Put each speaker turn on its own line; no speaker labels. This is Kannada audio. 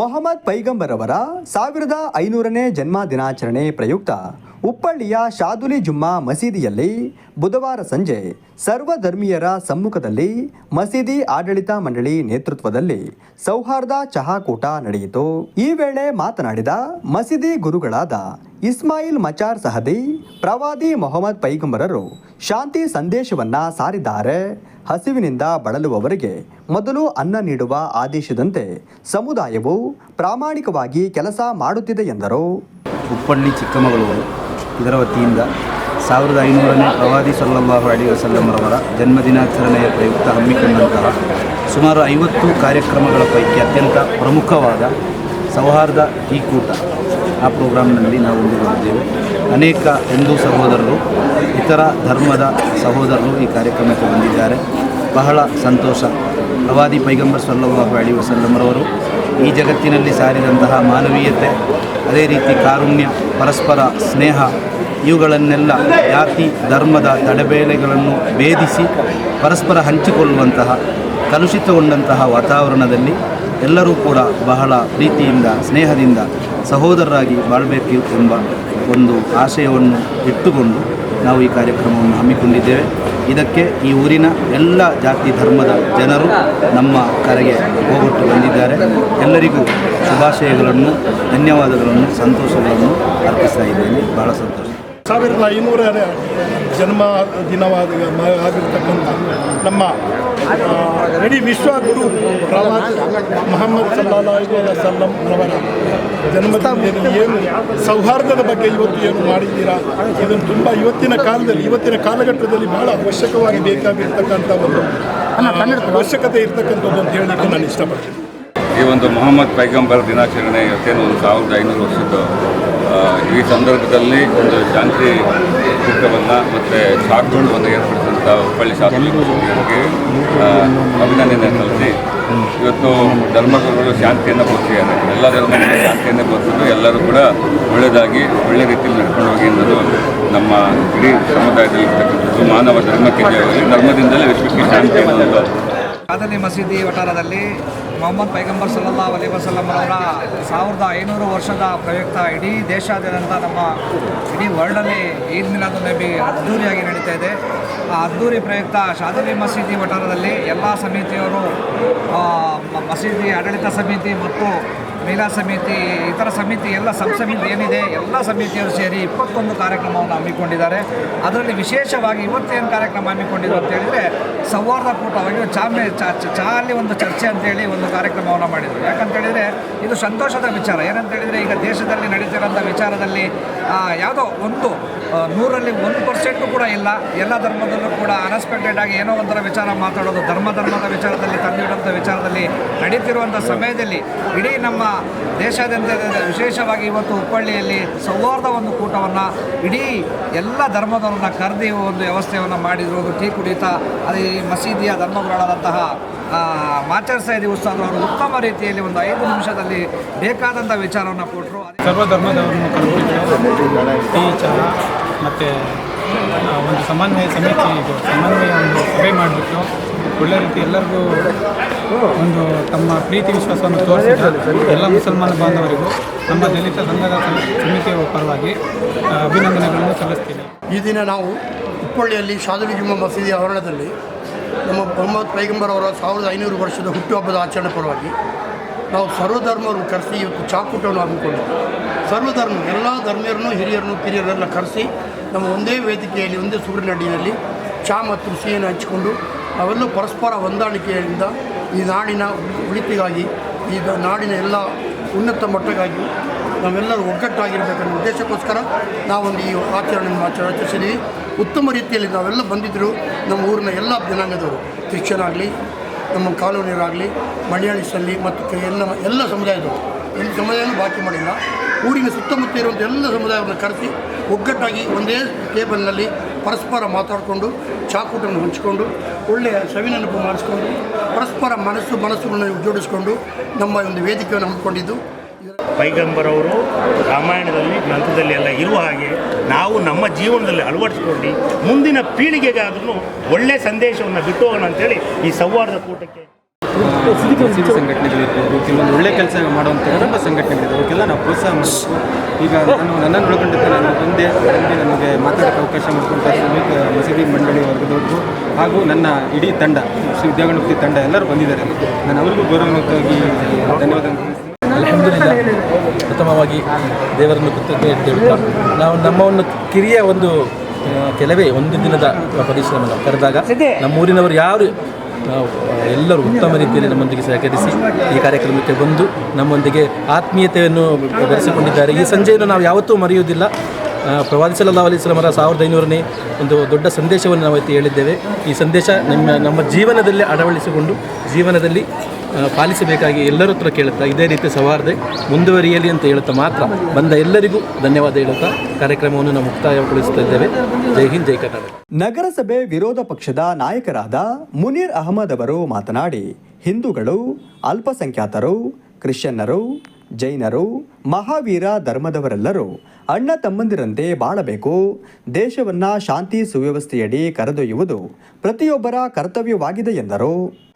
ಮೊಹಮ್ಮದ್ ಪೈಗಂಬರ್ ಅವರ ಸಾವಿರದ ಐನೂರನೇ ಜನ್ಮ ದಿನಾಚರಣೆ ಪ್ರಯುಕ್ತ ಉಪ್ಪಳ್ಳಿಯ ಶಾದುಲಿ ಜುಮ್ಮಾ ಮಸೀದಿಯಲ್ಲಿ ಬುಧವಾರ ಸಂಜೆ ಸರ್ವಧರ್ಮೀಯರ ಸಮ್ಮುಖದಲ್ಲಿ ಮಸೀದಿ ಆಡಳಿತ ಮಂಡಳಿ ನೇತೃತ್ವದಲ್ಲಿ ಸೌಹಾರ್ದ ಚಹಾಕೂಟ ನಡೆಯಿತು. ಈ ವೇಳೆ ಮಾತನಾಡಿದ ಮಸೀದಿ ಗುರುಗಳಾದ ಇಸ್ಮಾಯಿಲ್ ಮಚಾರ್ ಸಹದಿ, ಪ್ರವಾದಿ ಮೊಹಮ್ಮದ್ ಪೈಗಂಬರರು ಶಾಂತಿ ಸಂದೇಶವನ್ನ ಸಾರಿದ್ದಾರೆ. ಹಸಿವಿನಿಂದ ಬಳಲುವವರಿಗೆ ಮೊದಲು ಅನ್ನ ನೀಡುವ ಆದೇಶದಂತೆ ಸಮುದಾಯವು ಪ್ರಾಮಾಣಿಕವಾಗಿ ಕೆಲಸ ಮಾಡುತ್ತಿದೆ ಎಂದರು.
ಉಪ್ಪಳ್ಳಿ ಚಿಕ್ಕಮಗಳೂರು ಇದರ ವತಿಯಿಂದ ಸಾವಿರದ ಐನೂರನೇ ಪ್ರವಾದಿ ಸಲ್ಲಲ್ಲಾಹು ಅಲಿ ವಸಲ್ಲಂರವರ ಜನ್ಮದಿನಾಚರಣೆಯ ಪ್ರಯುಕ್ತ ಹಮ್ಮಿಕೊಂಡಂತಹ ಸುಮಾರು ಐವತ್ತು ಕಾರ್ಯಕ್ರಮಗಳ ಪೈಕಿ ಅತ್ಯಂತ ಪ್ರಮುಖವಾದ ಸೌಹಾರ್ದ ಕೂಟ ಆ ಪ್ರೋಗ್ರಾಮ್ನಲ್ಲಿ ನಾವು ಮುಂದುವರೆದಿದ್ದೇವೆ. ಅನೇಕ ಹಿಂದೂ ಸಹೋದರರು, ಇತರ ಧರ್ಮದ ಸಹೋದರರು ಈ ಕಾರ್ಯಕ್ರಮಕ್ಕೆ ಬಂದಿದ್ದಾರೆ. ಬಹಳ ಸಂತೋಷ ಪ್ರವಾದಿ ಪೈಗಂಬರ್ ಸಲ್ಲಲ್ಲಾಹು ಅಲಿ ವಸಲ್ಲಮರವರು ಈ ಜಗತ್ತಿನಲ್ಲಿ ಸಾರಿದಂತಹ ಮಾನವೀಯತೆ, ಅದೇ ರೀತಿ ಕಾರುಣ್ಯ, ಪರಸ್ಪರ ಸ್ನೇಹ, ಇವುಗಳನ್ನೆಲ್ಲ ಜಾತಿ, ಧರ್ಮದ ತಡೆಬೇಲೆಗಳನ್ನು ಭೇದಿಸಿ ಪರಸ್ಪರ ಹಂಚಿಕೊಳ್ಳುವಂತಹ, ಕಲುಷಿತಗೊಂಡಂತಹ ವಾತಾವರಣದಲ್ಲಿ ಎಲ್ಲರೂ ಕೂಡ ಬಹಳ ಪ್ರೀತಿಯಿಂದ, ಸ್ನೇಹದಿಂದ ಸಹೋದರರಾಗಿ ಬಾಳಬೇಕು ಎಂಬ ಒಂದು ಆಶಯವನ್ನು ಇಟ್ಟುಕೊಂಡು ನಾವು ಈ ಕಾರ್ಯಕ್ರಮವನ್ನು ಹಮ್ಮಿಕೊಂಡಿದ್ದೇವೆ. ಇದಕ್ಕೆ ಈ ಊರಿನ ಎಲ್ಲ ಜಾತಿ ಧರ್ಮದ ಜನರು ನಮ್ಮ ಕರೆಗೆ ಹೋಗೊಟ್ಟು ಬಂದಿದ್ದಾರೆ. ಎಲ್ಲರಿಗೂ ಶುಭಾಶಯಗಳನ್ನು, ಧನ್ಯವಾದಗಳನ್ನು, ಸಂತೋಷಗಳನ್ನು ಅರ್ಪಿಸ್ತಾ ಇದ್ದೇನೆ. ಬಹಳ ಸಂತೋಷ.
ಸಾವಿರದ ಐನೂರ ಜನ್ಮ ದಿನವಾದ ಆಗಿರ್ತಕ್ಕಂಥ ನಮ್ಮ ಇಡೀ ವಿಶ್ವಗುರು ಪ್ರವಾದಿ ಮೊಹಮ್ಮದ್ ಅಲ್ಲಿ ಸಲ್ಲಂ ರವರ ಜನ್ಮದಿನದಲ್ಲಿ ಏನು ಸೌಹಾರ್ದದ ಬಗ್ಗೆ ಇವತ್ತು ಏನು ಮಾಡಿದ್ದೀರಾ? ಇದನ್ನು ತುಂಬ ಇವತ್ತಿನ ಕಾಲದಲ್ಲಿ, ಇವತ್ತಿನ ಕಾಲಘಟ್ಟದಲ್ಲಿ ಬಹಳ ಅವಶ್ಯಕವಾಗಿ ಬೇಕಾಗಿರ್ತಕ್ಕಂಥ ಒಂದು ಅವಶ್ಯಕತೆ ಇರ್ತಕ್ಕಂಥದ್ದು ಅಂತ ಹೇಳಲಿಕ್ಕೆ ನಾನು ಇಷ್ಟಪಡ್ತೀನಿ.
ಈ ಒಂದು ಮೊಹಮ್ಮದ್ ಪೈಗಂಬರ್ ದಿನಾಚರಣೆ ಇವತ್ತೇನು ಒಂದು ಸಾವಿರದ ಐನೂರು ವರ್ಷದ್ದು ಈ ಸಂದರ್ಭದಲ್ಲಿ ಒಂದು ಶಾಂತಿ ಕೂಟವನ್ನು ಮತ್ತು ಶಾಖವನ್ನು ಏರ್ಪಡಿಸಿದಂಥ ಹುಬ್ಬಳ್ಳಿ ಶಾಸಕರಿಗೆ ಅಭಿನಂದನೆ ಸಲ್ಲಿಸಿ. ಇವತ್ತು ಧರ್ಮಗುರುಗಳು ಶಾಂತಿಯನ್ನು ಕೊಡ್ತಿದ್ದಾರೆ ಎಲ್ಲ ಧರ್ಮಗಳು ಶಾಂತಿಯನ್ನು ಕೊಡ್ತಿದ್ದು ಎಲ್ಲರೂ ಕೂಡ ಒಳ್ಳೆಯದಾಗಿ, ಒಳ್ಳೆ ರೀತಿಯಲ್ಲಿ ನಡ್ಕೊಂಡು ಹೋಗಿ ಅನ್ನೋದು ನಮ್ಮ ಇಡೀ ಸಮುದಾಯದಲ್ಲಿ ಇರ್ತಕ್ಕಂಥದ್ದು ಮಾನವ ಧರ್ಮಕ್ಕೆ ಧರ್ಮದಿಂದಲೇ ವಿಶ್ವಕ್ಕೆ ಶಾಂತಿ ಅನ್ನೋದು
ಕಾದಲಿ ಮಸೀದಿ ವಠಾರದಲ್ಲಿ ಮೊಹಮ್ಮದ್ ಪೈಗಂಬರ್ ಸಲ್ಲಲ್ಲಾ ಅಲಿ ಅವರ ಸಾವಿರದ ಐನೂರು ವರ್ಷದ ಪ್ರಯುಕ್ತ ಇಡೀ ದೇಶಾದ್ಯಂತ ನಮ್ಮ ಇಡೀ ವರ್ಲ್ಡಲ್ಲಿ ಈದ್ ಮಿಲಾದ್ ನಬಿ ಅದ್ಧೂರಿಯಾಗಿ ನಡೀತಾ ಇದೆ. ಆ ಅದ್ಧೂರಿ ಪ್ರಯುಕ್ತ ಶಾದಲಿ ಮಸೀದಿ ವಠಾರದಲ್ಲಿ ಎಲ್ಲ ಸಮಿತಿಯವರು ಮಸೀದಿ ಆಡಳಿತ ಸಮಿತಿ ಮತ್ತು ಮಹಿಳಾ ಸಮಿತಿ, ಇತರ ಸಮಿತಿ, ಎಲ್ಲ ಸಬ್ ಸಮಿತಿ ಏನಿದೆ, ಎಲ್ಲ ಸಮಿತಿಯವರು ಸೇರಿ ಇಪ್ಪತ್ತೊಂದು ಕಾರ್ಯಕ್ರಮವನ್ನು ಹಮ್ಮಿಕೊಂಡಿದ್ದಾರೆ. ಅದರಲ್ಲಿ ವಿಶೇಷವಾಗಿ ಇವತ್ತೇನು ಕಾರ್ಯಕ್ರಮ ಹಮ್ಮಿಕೊಂಡಿದ್ರು ಅಂತ ಹೇಳಿದರೆ ಕೂಟವಾಗಿ ಚಾಮೆ ಚಾಲಿ ಒಂದು ಚರ್ಚೆ ಅಂತೇಳಿ ಒಂದು ಕಾರ್ಯಕ್ರಮವನ್ನು ಮಾಡಿದರು. ಯಾಕಂತ ಹೇಳಿದರೆ ಇದು ಸಂತೋಷದ ವಿಚಾರ. ಏನಂತ ಹೇಳಿದರೆ ಈಗ ದೇಶದಲ್ಲಿ ನಡೀತಿರೋಂಥ ವಿಚಾರದಲ್ಲಿ ಯಾವುದೋ ಒಂದು ನೂರಲ್ಲಿ ಒಂದು ಪರ್ಸೆಂಟು ಕೂಡ ಇಲ್ಲ. ಎಲ್ಲ ಧರ್ಮದಲ್ಲೂ ಕೂಡ ಅನ್ಎಕ್ಸ್ಪೆಕ್ಟೆಡ್ ಆಗಿ ಏನೋ ಒಂಥರ ವಿಚಾರ ಮಾತಾಡೋದು, ಧರ್ಮ, ಧರ್ಮದ ವಿಚಾರದಲ್ಲಿ ತಂದಿಡುವಂಥ ವಿಚಾರದಲ್ಲಿ ನಡೀತಿರುವಂಥ ಸಮಯದಲ್ಲಿ ಇಡೀ ನಮ್ಮ ದೇಶಾದ್ಯಂತ ವಿಶೇಷವಾಗಿ ಇವತ್ತು ಹುಬ್ಬಳ್ಳಿಯಲ್ಲಿ ಸೌಹಾರ್ದ ಒಂದು ಕೂಟವನ್ನು ಇಡೀ ಎಲ್ಲ ಧರ್ಮದವರನ್ನ ಕರೆದಿ ಒಂದು ವ್ಯವಸ್ಥೆಯನ್ನು ಮಾಡಿರುವುದು ಟೀ ಕುಡಿತ ಅದೇ ಈ ಮಸೀದಿಯ ಧರ್ಮಗುರುಗಳಾದಂತಹ ಮಾಚರ್ ಸೈದಿ ಉತ್ಸವ ಅವರು ಉತ್ತಮ ರೀತಿಯಲ್ಲಿ ಒಂದು ಐದು ನಿಮಿಷದಲ್ಲಿ ಬೇಕಾದಂಥ ವಿಚಾರವನ್ನು ಕೊಟ್ಟರು
ಸರ್ವ ಧರ್ಮದವರನ್ನು ಟೀ ಮತ್ತು ಒಂದು ಸಮನ್ವಯ ಸಮಿತಿ ಇದು, ಸಮನ್ವಯ ಒಂದು ಸಭೆ ಮಾಡಿಬಿಟ್ಟು ಒಳ್ಳೆ ರೀತಿ ಎಲ್ಲರಿಗೂ ಒಂದು ತಮ್ಮ ಪ್ರೀತಿ ವಿಶ್ವಾಸವನ್ನು ತೋರಿಸಿದ ಎಲ್ಲ ಮುಸಲ್ಮಾನ ಬಾಂಧವರಿಗೂ ನಮ್ಮ ದಲಿತ ಸಂಘದ ಸಮಿತಿಯ ಪರವಾಗಿ ಅಭಿನಂದನೆಗಳನ್ನು ಸಲ್ಲಿಸ್ತೀನಿ.
ಈ ದಿನ ನಾವು ಹುಬ್ಬಳ್ಳಿಯಲ್ಲಿ ಶಾದುಲಿ ಜುಮ್ಮ ಮಸೀದಿ ಆವರಣದಲ್ಲಿ ನಮ್ಮ ಮೊಹಮ್ಮದ್ ಪೈಗಂಬರ್ ಅವರ ಸಾವಿರದ ಐನೂರು ವರ್ಷದ ಹುಟ್ಟುಹಬ್ಬದ ಆಚರಣೆ ಪರವಾಗಿ ನಾವು ಸರ್ವಧರ್ಮರು ಕರೆಸಿ ಇವತ್ತು ಚಾಕುಟವನ್ನು ಹಮ್ಮಿಕೊಂಡು ಸರ್ವಧರ್ಮ, ಎಲ್ಲ ಧರ್ಮೀಯರನ್ನು, ಹಿರಿಯರನ್ನು, ಕಿರಿಯರನ್ನೆಲ್ಲ ಕರೆಸಿ ನಮ್ಮ ಒಂದೇ ವೇದಿಕೆಯಲ್ಲಿ, ಒಂದೇ ಸೂರ್ಯನಡಿಯಲ್ಲಿ ಚಾ ಮತ್ತು ಸಿಹಿಯನ್ನು ಹಂಚಿಕೊಂಡು ನಾವೆಲ್ಲ ಪರಸ್ಪರ ಹೊಂದಾಣಿಕೆಯಿಂದ ಈ ನಾಡಿನ ಉಳಿತಿಗಾಗಿ ಈ ನಾಡಿನ ಎಲ್ಲ ಉನ್ನತ ಮಟ್ಟಕ್ಕಾಗಿ ನಾವೆಲ್ಲರೂ ಒಗ್ಗಟ್ಟಾಗಿರಬೇಕನ್ನೋ ಉದ್ದೇಶಕ್ಕೋಸ್ಕರ ನಾವೊಂದು ಈ ಆಚರಣೆಯನ್ನು ಆಚರಣೆ ಆಚರಿಸಿದ್ದೀವಿ ಉತ್ತಮ ರೀತಿಯಲ್ಲಿ ನಾವೆಲ್ಲ ಬಂದಿದ್ದರು ನಮ್ಮ ಊರಿನ ಎಲ್ಲ ಜನಾಂಗದವರು ಕ್ರಿಶ್ಚಿಯನ್ ನಮ್ಮ ಕಾಲೋನಿಯರಾಗಲಿ ಮಲಯಾಳಿಸಲ್ಲಿ ಮತ್ತು ಎಲ್ಲ ಎಲ್ಲ ಸಮುದಾಯದವರು ಎಲ್ಲ ಸಮುದಾಯನೂ ಬಾಕಿ ಮಾಡಿಲ್ಲ. ಊರಿನ ಸುತ್ತಮುತ್ತ ಇರುವಂಥ ಎಲ್ಲ ಸಮುದಾಯವನ್ನು ಕರೆಸಿ ಒಗ್ಗಟ್ಟಾಗಿ ಒಂದೇ ಟೇಬಲ್ನಲ್ಲಿ ಪರಸ್ಪರ ಮಾತಾಡಿಕೊಂಡು ಚಾಕುಟನ್ನು ಹಂಚಿಕೊಂಡು ಒಳ್ಳೆಯ ಸವಿನೆನಪು ಮಾಡಿಸ್ಕೊಂಡು ಪರಸ್ಪರ ಮನಸ್ಸು ಮನಸ್ಸುಗಳನ್ನು ಜೋಡಿಸಿಕೊಂಡು ನಮ್ಮ ಒಂದು ವೇದಿಕೆಯನ್ನು ಹಮ್ಮಿಕೊಂಡಿದ್ದು.
ಪೈಗಂಬರವರು ರಾಮಾಯಣದಲ್ಲಿ ಗ್ರಂಥದಲ್ಲಿ ಎಲ್ಲ ಇರುವ ಹಾಗೆ ನಾವು ನಮ್ಮ ಜೀವನದಲ್ಲಿ ಅಳವಡಿಸ್ಕೊಂಡು ಮುಂದಿನ ಪೀಳಿಗೆಗಾದ್ರೂ ಒಳ್ಳೆಯ ಸಂದೇಶವನ್ನು ಬಿಟ್ಟು ಹೋಗೋಣ ಅಂತೇಳಿ ಈ ಸೌಹಾರ್ದ ಕೂಟಕ್ಕೆ
ಸಂಘಟನೆಗಳಿರ್ಬೋದು ಕೆಲವೊಂದು ಒಳ್ಳೆ ಕೆಲಸ ಮಾಡುವಂಥ ತುಂಬ ಸಂಘಟನೆ ಅವಕ್ಕೆಲ್ಲ ನಾವು ಪ್ರೋತ್ಸಾಹ ಮಾಡಬೇಕು ಈಗ ನಾನು ನನ್ನನ್ನು ಒಳಗೊಂಡಿದ್ದೆ ನಾನು ಒಂದೇ ತಂದೆ ನನಗೆ ಮಾತಾಡೋಕ್ಕೆ ಅವಕಾಶ ಮಾಡಿಕೊಂಡ ಸಮಿತಿ ಮಸೀದಿ ಮಂಡಳಿ ವರ್ಗದವ್ರಿಗೂ ಹಾಗೂ ನನ್ನ ಇಡೀ ತಂಡ, ಶ್ರೀ ವಿದ್ಯಾಗಣಪತಿ ತಂಡ ಎಲ್ಲರೂ ಬಂದಿದ್ದಾರೆ. ನಾನು ಅವರಿಗೂ ಗೌರವಯುತವಾಗಿ ಧನ್ಯವಾದ
ಉತ್ತಮವಾಗಿ ದೇವರನ್ನು ಕೃತಜ್ಞತೆ ಹೇಳ್ತಾ ನಾವು ನಮ್ಮ ಒಂದು ಕಿರಿಯ ಒಂದು ಕೆಲವೇ ಒಂದು ದಿನದ ಪರಿಶ್ರಮ ಕರೆದಾಗ ನಮ್ಮೂರಿನವರು ಯಾರು ಎಲ್ಲರೂ ಉತ್ತಮ ರೀತಿಯಲ್ಲಿ ನಮ್ಮೊಂದಿಗೆ ಸಹಕರಿಸಿ ಈ ಕಾರ್ಯಕ್ರಮಕ್ಕೆ ಬಂದು ನಮ್ಮೊಂದಿಗೆ ಆತ್ಮೀಯತೆಯನ್ನು ಬೆಳೆಸಿಕೊಂಡಿದ್ದಾರೆ ಈ ಸಂಜೆಯನ್ನು ನಾವು ಯಾವತ್ತೂ ಮರೆಯುವುದಿಲ್ಲ. ಪ್ರವಾದಿ ಸಲಹಾ ಅಲೈಹಿ ವಸಲ್ಲಮರ ಸಾವಿರದ ಐನೂರನೇ ಒಂದು ದೊಡ್ಡ ಸಂದೇಶವನ್ನು ನಾವು ಹೇಳಿದ್ದೇವೆ. ಈ ಸಂದೇಶ ನಮ್ಮ ನಮ್ಮ ಜೀವನದಲ್ಲಿ ಅಳವಡಿಸಿಕೊಂಡು ಜೀವನದಲ್ಲಿ ಪಾಲಿಸಬೇಕಾಗಿ ಎಲ್ಲರ ಹತ್ರ ಕೇಳುತ್ತಾ, ಇದೇ ರೀತಿ ಸವಾರ್ದೆ ಮುಂದುವರಿಯಲಿ ಅಂತ ಹೇಳುತ್ತಾ ಮಾತ್ರ ಬಂದ ಎಲ್ಲರಿಗೂ ಧನ್ಯವಾದ ಹೇಳುತ್ತಾ, ಕಾರ್ಯಕ್ರಮವನ್ನು ನಾವು ಮುಕ್ತಾಯಗೊಳಿಸ್ತಾ ಇದ್ದೇವೆ. ಜೈ ಹಿಂದ್, ಜೈ ಕರ್ನಾಟಕ.
ನಗರಸಭೆ ವಿರೋಧ ಪಕ್ಷದ ನಾಯಕರಾದ ಮುನೀರ್ ಅಹಮದ್ ಅವರು ಮಾತನಾಡಿ, ಹಿಂದೂಗಳು, ಅಲ್ಪಸಂಖ್ಯಾತರು, ಕ್ರಿಶ್ಚಿಯನ್ನರು ಜೈನರು ಮಹಾವೀರ ಧರ್ಮದವರೆಲ್ಲರೂ ಅಣ್ಣ ತಮ್ಮಂದಿರಂತೆ ಬಾಳಬೇಕು. ದೇಶವನ್ನ ಶಾಂತಿ ಸುವ್ಯವಸ್ಥೆಯಡಿ ಕರೆದೊಯ್ಯುವುದು ಪ್ರತಿಯೊಬ್ಬರ ಕರ್ತವ್ಯವಾಗಿದೆ ಎಂದರು.